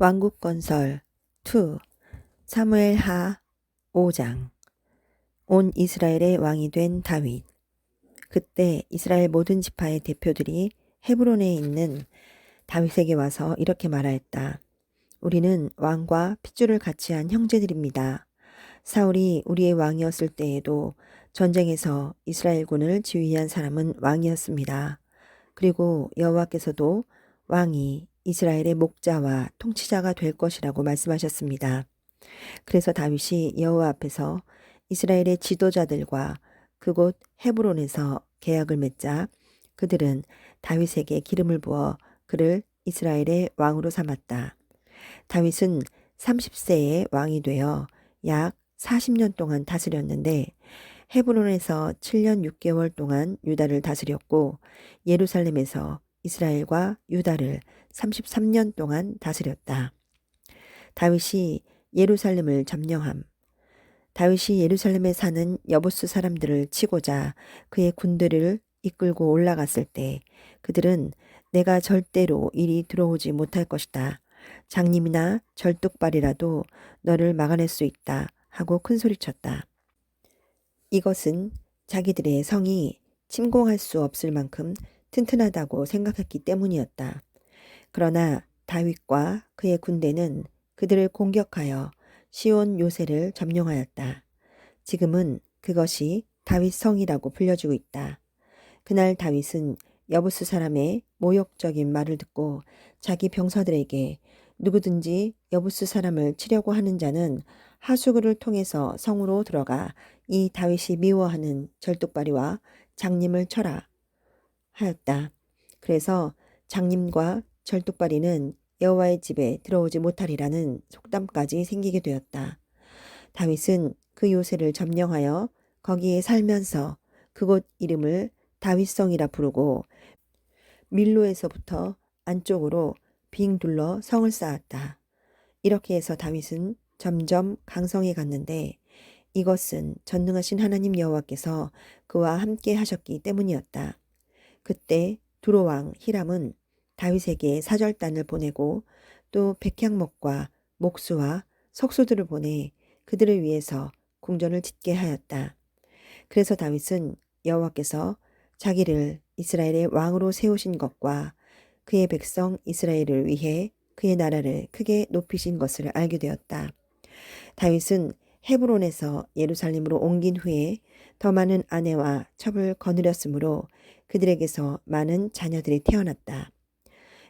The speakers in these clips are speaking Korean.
왕국 건설 2 사무엘 하 5장 온 이스라엘의 왕이 된 다윗 그때 이스라엘 모든 지파의 대표들이 헤브론에 있는 다윗에게 와서 이렇게 말하였다. 우리는 왕과 핏줄을 같이 한 형제들입니다. 사울이 우리의 왕이었을 때에도 전쟁에서 이스라엘군을 지휘한 사람은 왕이었습니다. 그리고 여호와께서도 왕이 이스라엘의 목자와 통치자가 될 것이라고 말씀하셨습니다. 그래서 다윗이 여호와 앞에서 이스라엘의 지도자들과 그곳 헤브론에서 계약을 맺자 그들은 다윗에게 기름을 부어 그를 이스라엘의 왕으로 삼았다. 다윗은 30세에 왕이 되어 약 40년 동안 다스렸는데 헤브론에서 7년 6개월 동안 유다를 다스렸고 예루살렘에서 이스라엘과 유다를 33년 동안 다스렸다. 다윗이 예루살렘을 점령함. 다윗이 예루살렘에 사는 여부스 사람들을 치고자 그의 군대를 이끌고 올라갔을 때 그들은 내가 절대로 이리 들어오지 못할 것이다. 장님이나 절뚝발이라도 너를 막아낼 수 있다. 하고 큰 소리쳤다. 이것은 자기들의 성이 침공할 수 없을 만큼 튼튼하다고 생각했기 때문이었다. 그러나 다윗과 그의 군대는 그들을 공격하여 시온 요새를 점령하였다. 지금은 그것이 다윗 성이라고 불려지고 있다. 그날 다윗은 여부스 사람의 모욕적인 말을 듣고 자기 병사들에게 누구든지 여부스 사람을 치려고 하는 자는 하수구를 통해서 성으로 들어가 이 다윗이 미워하는 절뚝발이와 장님을 쳐라 하였다. 그래서 장님과 절뚝발이는 여호와의 집에 들어오지 못하리라는 속담까지 생기게 되었다. 다윗은 그 요새를 점령하여 거기에 살면서 그곳 이름을 다윗성이라 부르고 밀로에서부터 안쪽으로 빙 둘러 성을 쌓았다. 이렇게 해서 다윗은 점점 강성해 갔는데 이것은 전능하신 하나님 여호와께서 그와 함께 하셨기 때문이었다. 그때 두로왕 히람은 다윗에게 사절단을 보내고 또 백향목과 목수와 석수들을 보내 그들을 위해서 궁전을 짓게 하였다. 그래서 다윗은 여호와께서 자기를 이스라엘의 왕으로 세우신 것과 그의 백성 이스라엘을 위해 그의 나라를 크게 높이신 것을 알게 되었다. 다윗은 헤브론에서 예루살렘으로 옮긴 후에 더 많은 아내와 첩을 거느렸으므로 그들에게서 많은 자녀들이 태어났다.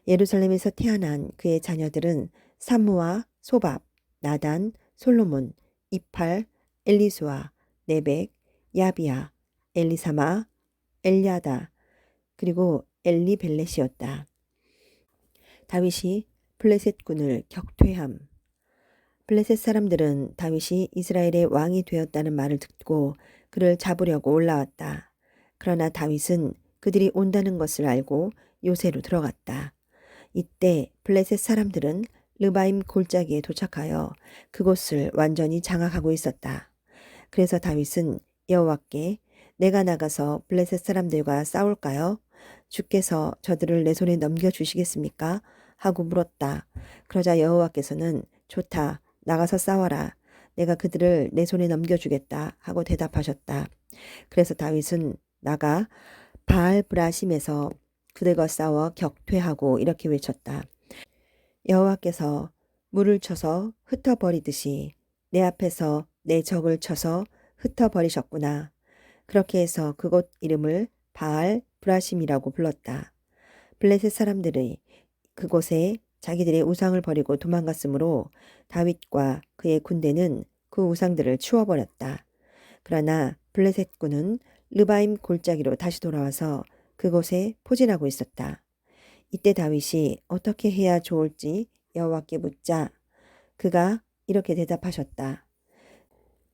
예루살렘에서 태어난 그의 자녀들은 사무와 소밥, 나단, 솔로몬, 이팔, 엘리수아, 네벡, 야비아, 엘리사마, 엘리아다, 그리고 엘리벨렛이었다. 다윗이 블레셋군을 격퇴함. 블레셋 사람들은 다윗이 이스라엘의 왕이 되었다는 말을 듣고 그를 잡으려고 올라왔다. 그러나 다윗은 그들이 온다는 것을 알고 요새로 들어갔다. 이때 블레셋 사람들은 르바임 골짜기에 도착하여 그곳을 완전히 장악하고 있었다. 그래서 다윗은 여호와께 내가 나가서 블레셋 사람들과 싸울까요? 주께서 저들을 내 손에 넘겨 주시겠습니까? 하고 물었다. 그러자 여호와께서는 좋다. 나가서 싸워라. 내가 그들을 내 손에 넘겨주겠다. 하고 대답하셨다. 그래서 다윗은 나가 바알 브라심에서 그들과 싸워 격퇴하고 이렇게 외쳤다. 여호와께서 물을 쳐서 흩어버리듯이 내 앞에서 내 적을 쳐서 흩어버리셨구나. 그렇게 해서 그곳 이름을 바알 브라심이라고 불렀다. 블레셋 사람들의 그곳에 자기들의 우상을 버리고 도망갔으므로 다윗과 그의 군대는 그 우상들을 치워버렸다. 그러나 블레셋군은 르바임 골짜기로 다시 돌아와서 그곳에 포진하고 있었다. 이때 다윗이 어떻게 해야 좋을지 여호와께 묻자 그가 이렇게 대답하셨다.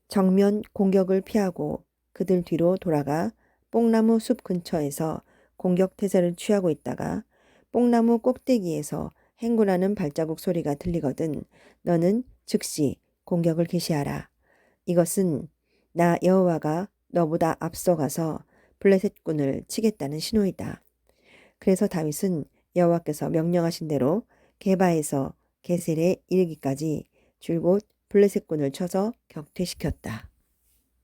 정면 공격을 피하고 그들 뒤로 돌아가 뽕나무 숲 근처에서 공격 태세를 취하고 있다가 뽕나무 꼭대기에서 행군하는 발자국 소리가 들리거든 너는 즉시 공격을 개시하라. 이것은 나 여호와가 너보다 앞서가서 블레셋군을 치겠다는 신호이다. 그래서 다윗은 여호와께서 명령하신 대로 게바에서 게셀에 이르기까지 줄곧 블레셋군을 쳐서 격퇴시켰다.